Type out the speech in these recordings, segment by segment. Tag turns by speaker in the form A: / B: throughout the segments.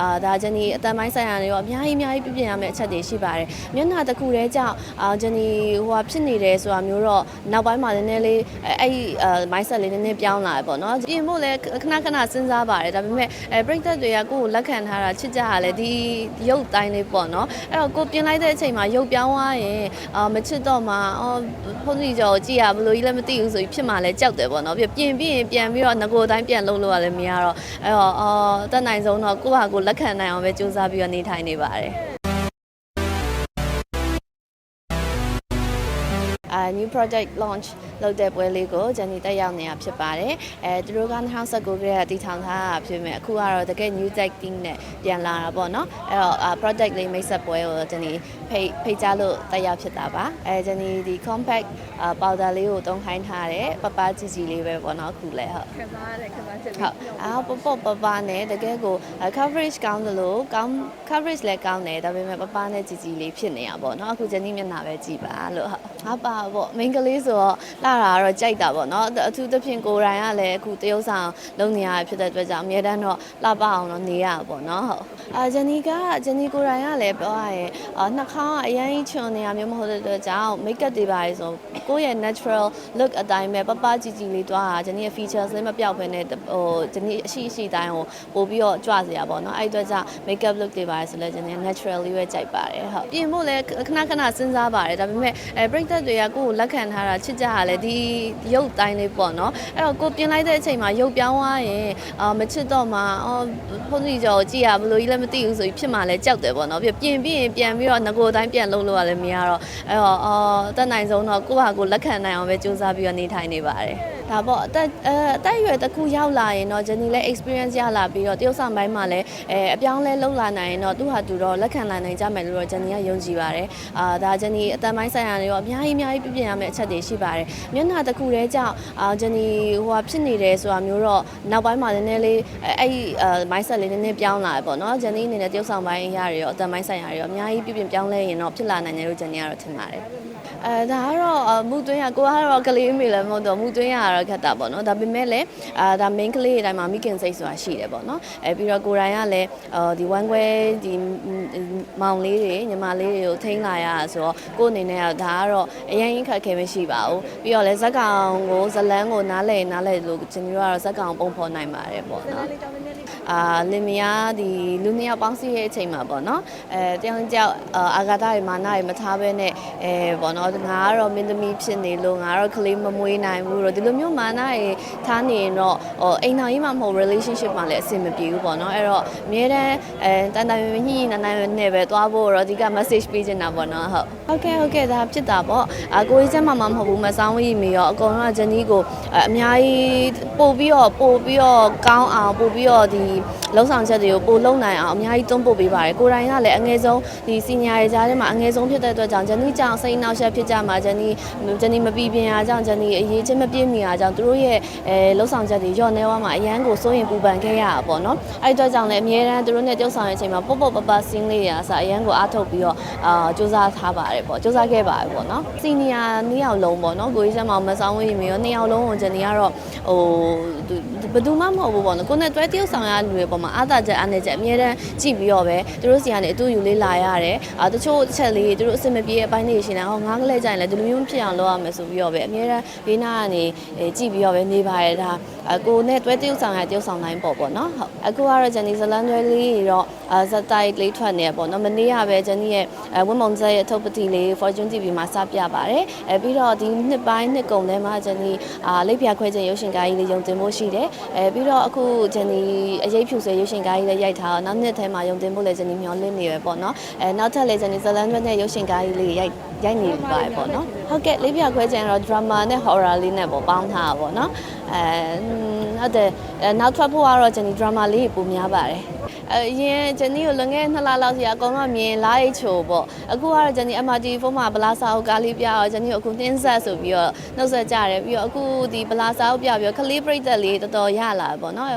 A: အာဒါဂျန်နီအတန်ပိုင်းဆိုင်ရာတွေရောအများကြီးအများကြီးပြပြင်ရမယ့်အချက်တွေရှိပါတယ်မျက်နှာတစ်ခုတည်းကြောင့်အာဂျန်နီဟိုဟာဖြစ်နေတယ်ဆိုတာမျိုးတော့နောက်ပိုင်းမှာနည်းနည်းလေးအဲ့ဒီအာ mindset လေးနည်းနည်းပြောင်းလာတယ်ပေါ့နော်ပြင်ဖို့လည်းခဏခဏစဉ်းစားပါတယ်ဒါပေမဲ့အဲပြိသက်တွေကကိုယ့်ကိုလက်ခံထားတာချစ်ကြရလဲဒီရုပ်တိုင်းလေးပေါ့နော်အဲ့တော့ကိုပြင်လိုက်တဲ့အချိန်မှာရုပ်ပြောင်းသွားရင်အာမချစ်တော့မှအော်ဖုန်းကြီးကြောကြည့်ရဘလို့ကြီးလည်းမသိဘူးဆိုပြီးဖြစ်မှလည်းကြောက်တယ်ပေါ့နော်ပြင်ပြင်ပြီးရင်ပြန်ပြီးတော့ငကိုယ်တိုင်းပြန်လုပ်လို့ရလည်းမရတော့အဲ့တော့အော်တက်နိုင်ဆုံးတော့ကိုယ့်ဟာကိုယ်လက်ခံနိုင်အောင်ပဲစူးစမ်းပြီးတော့နေထိုင်နေပါတယ် new project launch လုပ်တဲ့ပွဲလေးကိုဂျန်နီတက်ရောက်နေတာဖြစ်ပါတယ်အဲသူတို့က2019ကတည်းကတည်ထောင်ထားတာဖြစ်မယ်အခုကတော့တကယ် new tech team နဲ့ပြန်လာတာပေါ့နော်အဲ့တော့အာ project လေးမိတ်ဆက်ပွဲကိုဂျန်နီဖိတ်ဖိတ်ကြားလို့တက်ရောက်ဖြစ်တာပါအဲဂျန်နီဒီ compact အာ powder လေးကိုတုံးခိုင်းထားတယ်ပပကြီးကြီးလေးပဲပေါ့နော်အခုလဲဟုတ်
B: ခက်သားတယ်ခက်သားချက်
A: ဟုတ်အာပပပပနဲ့တကယ်ကို coverage ကောင်းတယ်လို့ကောင်း coverage လည်းကောင်းတယ်ဒါပေမဲ့ပပနဲ့ကြီးကြီးလေးဖြစ်နေတာပေါ့နော်အခုဂျန်နီမျက်နှာပဲကြည်ပါလို့ဟုတ်ဟာပါပေါ့ main ကလေးဆိုတော့လာတာကတော့ကြိုက်တာပေါ့နော်အထူးသဖြင့်ကိုယ်တိုင်ကလည်းအခုတရုပ်ဆောင်လုပ်နေရဖြစ်တဲ့အတွက်ကြောင့်အများတန်းတော့လှပအောင်တော့နေရပါပေါ့နော်ဟုတ်အာဂျန်နီကဂျန်နီကိုယ်တိုင်ကလည်းပြောရရင်အာနှာခေါင်းကအရင်ချွန်နေရမျိုးမဟုတ်တဲ့အတွက်ကြောင့် makeup တွေပါလေဆိုကိုယ့်ရဲ့ natural look အတိုင်းပဲပပကြီးကြီးလေးတွားတာဂျန်နီရဲ့ features လေးမပြောက်ဘဲနဲ့ဟိုဂျန်နီအရှိအရှိတိုင်းကိုပို့ပြီးတော့ကြွစရာပေါ့နော်အဲ့အတွက်ကြောင့် makeup look တွေပါလေဆိုလဲဂျန်နီ natural လေးပဲကြိုက်ပါတယ်ဟုတ်ပြင်ဖို့လည်းခဏခဏစဉ်းစားပါတယ်ဒါပေမဲ့အဲပြိသက်တွေကကိုယ့်ကိုလက်ခံထားတာချစ်ကြရလဲဒီရုပ်တိုင်းလေးပေါ့နော်အဲ့တော့ကိုပြင်လိုက်တဲ့အချိန်မှာရုပ်ပြောင်းသွားရင်အာမချစ်တော့မှအော်ဖုန်းကြီးကြောကြည့်ရဘလို့ကြီးလည်းမသိဘူးဆိုပြီးဖြစ်မှလည်းကြောက်တယ်ပေါ့နော်ပြင်ပြင်ပြီးရင်ပြန်ပြီးတော့ငကိုယ်တိုင်းပြန်လုပ်လို့ရလည်းမရတော့အဲ့တော့အော်တက်နိုင်ဆုံးတော့ကိုယ့်ဟာကိုယ်လက်ခံနိုင်အောင်ပဲစူးစမ်းပြီးတော့နေထိုင်နေပါတယ် ဒါပေါ့အသက်အဲအသက်အရွယ်တစ်ခုရောက်လာရင်တော့ဂျန်နီလည်း experience ရလာပြီးတော့တရုတ်ဆောင်ပိုင်းမှာလည်းအဲအပြောင်းလဲလုပ်လာနိုင်ရင်တော့သူ့ဟာသူတော့လက်ခံလာနိုင်ကြမယ်လို့တော့ဂျန်နီကယုံကြည်ပါတယ်အာဒါဂျန်နီအတန်ပိုင်းဆိုင်ရာတွေရောအများကြီးအများကြီးပြပြင်ရမယ့်အချက်တွေရှိပါတယ်မျက်နှာတစ်ခုတည်းကြောင့်အာဂျန်နီဟိုဟာဖြစ်နေတယ်ဆိုတာမျိုးတော့နောက်ပိုင်းမှာနည်းနည်းလေးအဲ့ဒီအာ mindset လေးနည်းနည်းပြောင်းလာတယ်ပေါ့နော်ဂျန်နီအနေနဲ့တရုတ်ဆောင်ပိုင်းအရာတွေရောအတန်ပိုင်းဆိုင်ရာတွေရောအများကြီးပြပြင်ပြောင်းလဲရင်တော့ဖြစ်လာနိုင်တယ်လို့ဂျန်နီကတော့ထင်ပါတယ် အဲဒါကတော့အမူသွင်းရကိုကတော့ကလေးမေလည်းမဟုတ်တော့မူသွင်းရတော့ခက်တာပေါ့နော်ဒါပေမဲ့လည်းအာဒါ main ကလေးတွေတိုင်းမှာမိခင်စိတ်ဆိုတာရှိတယ်ပေါ့နော်အဲပြီးတော့ကိုယ်တိုင်ကလည်းအော်ဒီ one way ဒီမောင်လေးတွေညီမလေးတွေကိုထိန်းလာရတာဆိုတော့ကိုယ်အနေနဲ့ကဒါကတော့အရင်ခက်ခဲမရှိပါဘူးပြီးတော့လည်းဇက်ကောင်ကိုဇလန်းကိုနားလဲနားလဲလို့ကျွန်တော်ကတော့ဇက်ကောင်ပုံဖော်နိုင်ပါတယ်ပေါ့နော်
B: လေးတောင်းနေလေး
A: အာလင်မယားဒီလူနှစ်ယောက်ပေါင်းစည်းရဲ့အချိန်မှာပေါ့နော်အဲတယောက်တစ်ယောက်အာအာဂါတတွေမာနတွေမထားဘဲနဲ့အဲပေါ့နော်ငါကတော့မင်းသမီးဖြစ်နေလို့ငါကတော့ကလေးမမွေးနိုင်ဘူးတော့ဒီလိုမျိုးမာနတွေထားနေရင်တော့ဟိုအိမ်တော်ကြီးမှမဟုတ် relationship မှာလည်းအဆင်မပြေဘူးပေါ့နော်အဲ့တော့အမြဲတမ်းအဲတန်တန်မြညှိညှိနှိုင်းနှိုင်းနဲ့ပဲသွားဖို့တော့ဒီက message ပေးချင်တာပေါ့နော်ဟုတ်ဟုတ်ကဲ့ဟုတ်ကဲ့ဒါဖြစ်တာပေါ့အာကိုကြီးချက်မှမမဟုတ်ဘူးမဆောင်ဝီမီရောအကုန်လုံးကဂျန်နီကိုအများကြီးပို့ပြီးတော့ပို့ပြီးတော့ကောင်းအောင်ပို့ပြီးတော့ဒီလုံဆောင်ချက်တွေကိုပိုလုံနိုင်အောင်အများကြီးတွန်းပို့ပေးပါတယ်ကိုရိုင်းကလည်းအငယ်ဆုံးဒီစီနီယာရဲ့ကြားထဲမှာအငယ်ဆုံးဖြစ်တဲ့အတွက်ကြောင့်ဂျန်နီကြောင့်စိတ်နှောက်ယှက်ဖြစ်ကြမှာဂျန်နီဂျန်နီမပြီးပြင်းအားကြောင့်ဂျန်နီအရေးချင်းမပြည့်မီအားကြောင့်သူတို့ရဲ့အဲလုံဆောင်ချက်တွေညော့နေသွားမှာအရန်ကိုစိုးရင်ပူပန်ခဲ့ရတာပေါ့နော်အဲ့ဒီအတွက်ကြောင့်လည်းအများရန်သူတို့နဲ့တုပ်ဆောင်ရဲ့အချိန်မှာပေါ့ပေါ့ပပစင်းလေးတွေအစားအရန်ကိုအားထုတ်ပြီးတော့အာစူးစမ်းထားပါတယ်ပေါ့စူးစမ်းခဲ့ပါတယ်ပေါ့နော်စီနီယာနှစ်ယောက်လုံးပေါ့နော်ကိုကြီးဆက်မောင်မဆောင်ဝေးမေရောနှစ်ယောက်လုံးကိုဂျန်နီကတော့ဟိုဘယ်သူမှမဟုတ်ဘူးပေါ့နော်ကိုနဲ့တွဲတရုပ်ဆောင်ရလူတွေပေါ်မှာအားသာချက်အားနည်းချက်အများတန်းကြည့်ပြီးတော့ပဲသူတို့စီကနေအတူယူလေးလာရတယ်အာတချို့ချက်လေးသူတို့အဆင်မပြေတဲ့အပိုင်းတွေရှင်တယ်ဟောငါးကလေးကြရင်လည်းဒီလိုမျိုးဖြစ်အောင်လုပ်ရမယ်ဆိုပြီးတော့ပဲအများတန်းဘေးနားကနေကြည့်ပြီးတော့ပဲနေပါတယ်ဒါအကိုနဲ့တွဲတရုပ်ဆောင်ရတရုပ်ဆောင်တိုင်းပေါ့ပေါ့နော်ဟုတ်အခုကတော့ဂျန်နီဇလန်တွဲလေးတော့အာဇက်တိုက်လေးထွက်နေပေါ့နော်မနေ့ကပဲဂျန်နီရဲ့ဝင်းမုံဇက်ရဲ့ထုတ်ပတိလေး Fortune TV မှာစပြပါတယ်အဲပြီးတော့ဒီနှစ်ပိုင်းနှစ်ကုန်ထဲမှာဂျန်နီအာလိပ်ပြခွဲခြင်းရုပ်ရှင်ကားကြီးလေးရုံတင်ဖို့ရှိတယ်အဲပြီးတော့အခုဂျန်နီအရေးဖြူစေရုပ်ရှင်ကားကြီးလေးရိုက်ထားတော့နောက်နှစ်ထဲမှာရုံတင်ဖို့လည်းဂျန်နီမျှော်လင့်နေပဲပေါ့နော်အဲနောက်ထပ်လည်းဂျန်နီဇလန်တွဲနဲ့ရုပ်ရှင်ကားကြီးလေးရိုက်ရိုက်နေပါတယ်ပေါ့နော်ဟုတ်ကဲ့လိပ်ပြခွဲခြင်းကတော့ drama နဲ့ horror လေးနဲ့ပေါ့ပေါင်းထားတာပေါ့နော်အဲဟုတ်တယ်နောက်ထွက်ဖို့ကတော့ဂျန်နီ drama လေးပုံများပါတယ် အရင်ဂျန်နီကိုလွန်ခဲ့တဲ့နှစ်လလောက်စီအကောင်တော့မြင်လာအိတ်ချိုပေါ့အခုကတော့ဂျန်နီ MRT ဖုန်းမှာဗလာစာအုပ်ကားလေးပြတော့ဂျန်နီကိုအခုနှင်းဆက်ဆိုပြီးတော့နှုတ်ဆက်ကြတယ်ပြီးတော့အခုဒီဗလာစာအုပ်ပြပြီးတော့ခလေးပြိသက်လေးတော်တော်ရလာပေါ့နော်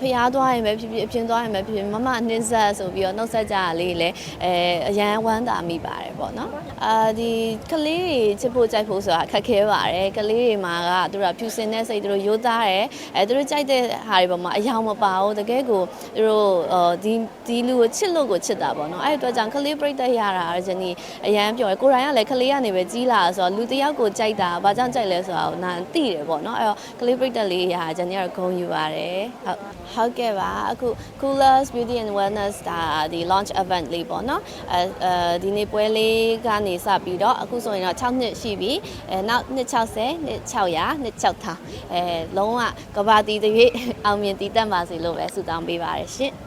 A: ဖျားသွားရင်ပဲဖြစ်ဖြစ်အပြင်သွားရင်ပဲဖြစ်ဖြစ်မမနှင်းဆက်ဆိုပြီးတော့နှုတ်ဆက်ကြရလေးလည်းအဲအရန်ဝမ်းသာမိပါတယ်ပေါ့နော်အာဒီကလေးတွေချစ်ဖို့ကြိုက်ဖို့ဆိုတာခက်ခဲပါတယ်ကလေးတွေမှာကသူတို့ကဖြူစင်တဲ့စိတ်သူတို့ရိုးသားတယ်အဲသူတို့ကြိုက်တဲ့ဟာတွေပေါ်မှာအယောင်မပါဘူးတကယ်ကိုသူတို့တော့ဒီဒီလူကိုချစ်လို့ကိုချစ်တာပေါ့နော်အဲ့ဒီအတွက်ကြောင့်ကလေးပြိတ္တရတာဂျနီအရန်ပြောတယ်ကိုရိုင်းကလည်းကလေးကနေပဲကြီးလာဆိုတော့လူတစ်ယောက်ကိုကြိုက်တာဘာကြောင့်ကြိုက်လဲဆိုတာကိုနာသိတယ်ပေါ့နော်အဲ့တော့ကလေးပြိတ္တလေးရာဂျနီကတော့ဂုဏ်ယူပါတယ်ဟုတ်ဟုတ်ကဲ့ပါအခု Coolers Beauty and Wellness ဒါဒီ launch event လေးပေါ့နော်အဲအဲဒီနေ့ပွဲလေးကနေစပြီးတော့အခုဆိုရင်တော့6နှစ်ရှိပြီအဲနောက်နှစ်60နှစ်600နှစ်6ထောင်အဲလုံးဝကဘာတီတရွေ့အောင်မြင်တည်တက်ပါစေလို့ပဲဆုတောင်းပေးပါတယ်ရှင်